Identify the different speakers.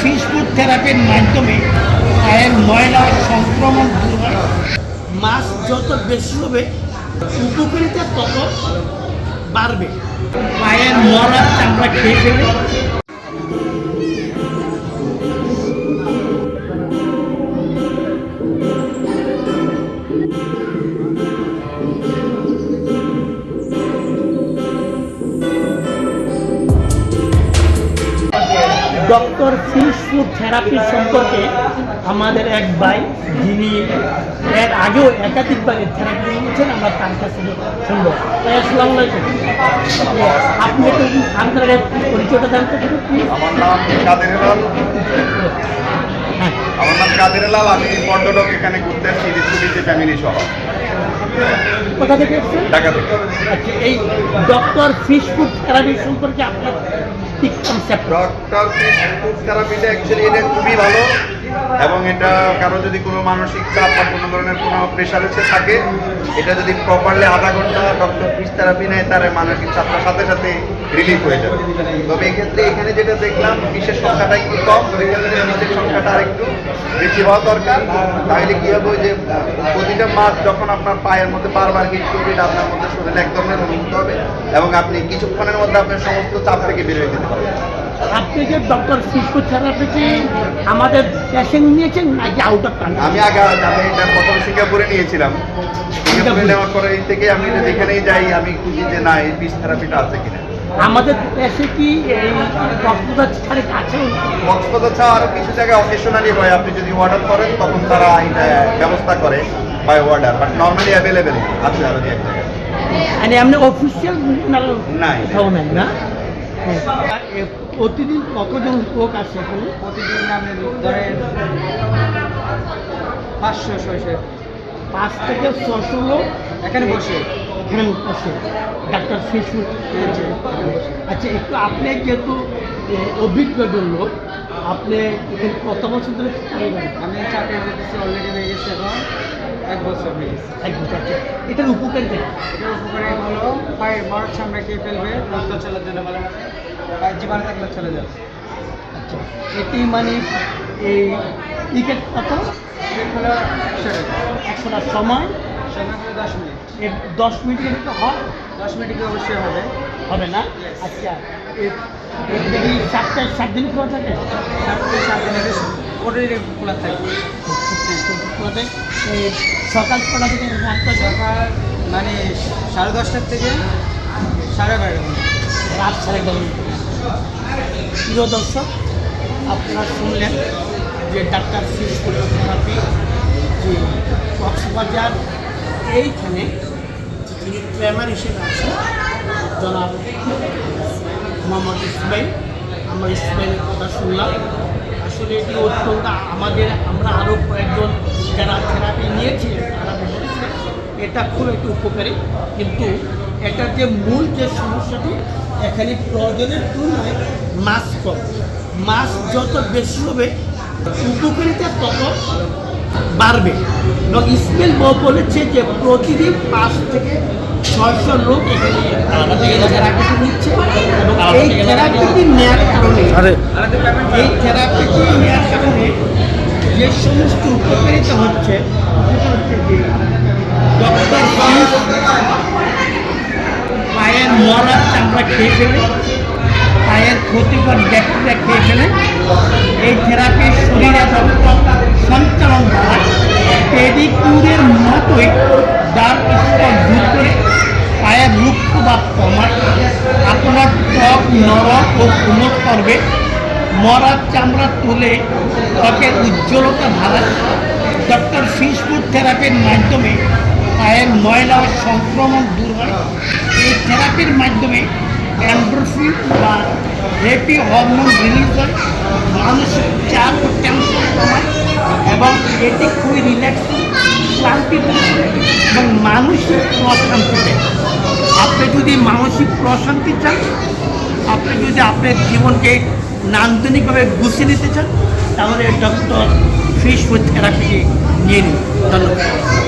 Speaker 1: Fish food থেরাপির মাধ্যমে পায়ের ময়লা সংক্রমণ দূর হয়। মাছ যত বেশি হবে, উপকারিতা তত বাড়বে। পায়ের মরা চামড়া খেয়ে ফেলে ডক্টর ফিশ ফুড থেরাপি সম্পর্কে আমাদের এক ভাই যিনি এর আগেও একাধিকবার এই থেরাপি নিয়েছেন আমরা তার কাছ শুনব। আসসালামু আলাইকুম। আপনি একটু আপনার পরিচয়টা জানতে
Speaker 2: আমার নাম কাদের লাল।
Speaker 1: হ্যাঁ।
Speaker 2: আমার নাম কাদের লাল। আমি পর্যটক এখানে ঘুরতে আসছি ঋতুবিতে ফ্যামিলি সহ।
Speaker 1: কোথা থেকে
Speaker 2: ঢাকা থেকে।
Speaker 1: আচ্ছা এই ডক্টর ফিশ ফুড থেরাপি সম্পর্কে আপনার কনসেপ্ট
Speaker 2: ডক্টর থেরাপিটা অ্যাকচুয়ালি এটা খুবই ভালো এবং এটা কারও যদি কোনো মানসিক চাপ বা কোনো ধরনের কোনো প্রেশার এসে থাকে, এটা যদি প্রপারলি আধা ঘণ্টা ডক্টর ফিশ থেরাপি নেয়, তার মানসিক চাপটার সাথে সাথে রিলিফ হয়ে যাবে। তবে এক্ষেত্রে এখানে যেটা দেখলাম ফিশের সংখ্যাটা একটু কম সেক্ষেত্রে ফিশের সংখ্যাটা আরেকটু বেশি হওয়া দরকার। তাহলে কী হবে যে, প্রতিটা মাছ যখন আপনার পায়ের মধ্যে বারবার হিট করবে, এটা আপনার মধ্যে শরীরে এক ধরনের অনুভূত হবে এবং আপনি কিছুক্ষণের মধ্যে আপনার সমস্ত চাপ থেকে বেরিয়ে যেতে পারবেন।
Speaker 1: আপনি যে ডক্টর ফিশ ফুড থেরাপি কি আমাদের পেশেন্ট নিয়েছেন নাকি আউট অফ কান্ট্রি
Speaker 2: আমি আগে আমি এটা প্রথম সিঙ্গাপুরে নিয়েছিলাম। সিঙ্গাপুরে নেওয়ার পরে এই থেকে আমি যেখানেই যাই আমি খুঁজি যে না এই পিস থেরাপিটা আছে কিনা।
Speaker 1: আমাদের দেশে কি এই কক্সবাজার ছাড়ে আছে
Speaker 2: কক্সবাজার ছাড়া আরও কিছু জায়গায় অকেশনালি হয়। আপনি যদি অর্ডার করেন তখন তারা এটা ব্যবস্থা করে by order but normally available আছে আরও দু এক জায়গায়।
Speaker 1: মানে এমনি অফিসিয়াল
Speaker 2: নাই।
Speaker 1: না? প্রতিদিন কতজন লোক আসে এখানে?
Speaker 3: প্রতিদিন আপনি ধরেন পাঁচশো ছয়শো।
Speaker 1: পাঁচ থেকে ছশো লোক
Speaker 3: এখানে বসে।
Speaker 1: এখানে বসে। ডাক্তার শিশু। আচ্ছা একটু আপনি যেহেতু অভিজ্ঞজন লোক আপনি এখানে কত বছর ধরে
Speaker 3: আমি চাকরি করতেছি অলরেডি হয়ে গেছে এখন এক বছর হয়ে গেছে।
Speaker 1: এক বছর আচ্ছা। এটার উপকারিতা?
Speaker 3: এটার উপকারে হলো পায়ের বড় চামড়া খেয়ে ফেলবে রক্ত চলে যাবে বলে পায়ের জীবাণু থাকলে চলে যাবে।
Speaker 1: আচ্ছা। এটি মানে এই টিকিট কত?
Speaker 3: সেটা
Speaker 1: একশোটা সময়?
Speaker 3: সময় দশ মিনিট।
Speaker 1: দশ মিনিটের ভিতরে হয়?
Speaker 3: দশ মিনিটে অবশ্যই হবে।
Speaker 1: হবে না? আচ্ছা। সাতটায় সাত দিন খোলা থাকে?
Speaker 3: সাত ওটাই খোলা
Speaker 1: থাকে? সকাল ছটা থেকে
Speaker 3: সকাল মানে সাড়ে দশটার থেকে সাড়ে বারোটা পর্যন্ত।
Speaker 1: রাত সাড়ে এগারো প্রিয় দর্শক আপনারা শুনলেন যে ডাক্তার থেরাপি যে কক্সবাজার এইখানে যিনি প্রাইমারি হিসেবে আছেন জনাব মোহাম্মদ ইসমাইল। আমরা ইসমাইলের কথা শুনলাম। আসলে এটি অত্যন্ত আমাদের, আমরা আরও কয়েকজন যারা থেরাপি নিয়েছিলেন তারা এটা খুব একটু উপকারী। কিন্তু এটার যে মূল যে সমস্যাটি, এখানে প্রয়োজনের তুলনায় মাছ কম। মাছ যত বেশি হবে, উপকারিতা তত বাড়বে। এবং ইসমাইল ব বলেছে যে প্রতিদিন পাঁচ থেকে ছয়শো লোক এখানে এই থেরাপিটি নিচ্ছে এবং এই থেরাপিটি নেওয়ার কারণে এই থেরাপিটি নেওয়ার কারণে যে সমস্ত উপকারিতা হচ্ছে ডক্টর পায়ের মরা চামড়া খেয়ে ফেলে পায়ের ক্ষতিকর ব্যাকটেরিয়া খেয়ে ফেলে এই থেরাপি শরীরে রক্ত সঞ্চালন করায় পেডিকিউরের মতোই ডার্ক স্পট দূর করে পায়ের রুক্ষ বা কমায় আপনার ত্বক নরম ও কোমল করবে মরার চামড়া তুলে ত্বকের উজ্জ্বলতা বাড়ায় ডক্টর ফিশ ফুড থেরাপির মাধ্যমে পায়ের ময়লা ও সংক্রমণ দূর হয়। এই থেরাপির মাধ্যমে অ্যান্ড্রোফিন বা হ্যাপি হরমোন রিলিজ হয়। মানসিক চাপ ও টেনশন কমায় এবং এটি খুবই রিল্যাক্সিং ক্লান্তি এবং মানসিক প্রশান্তি দেয়। আপনি যদি মানসিক প্রশান্তি চান যদি আপনি জীবনকে নান্দনিকভাবে গুছিয়ে নিতে চান, তাহলে ডক্টর ফিশ ফুড থেরাপিকে নিয়ে নিন। ধন্যবাদ।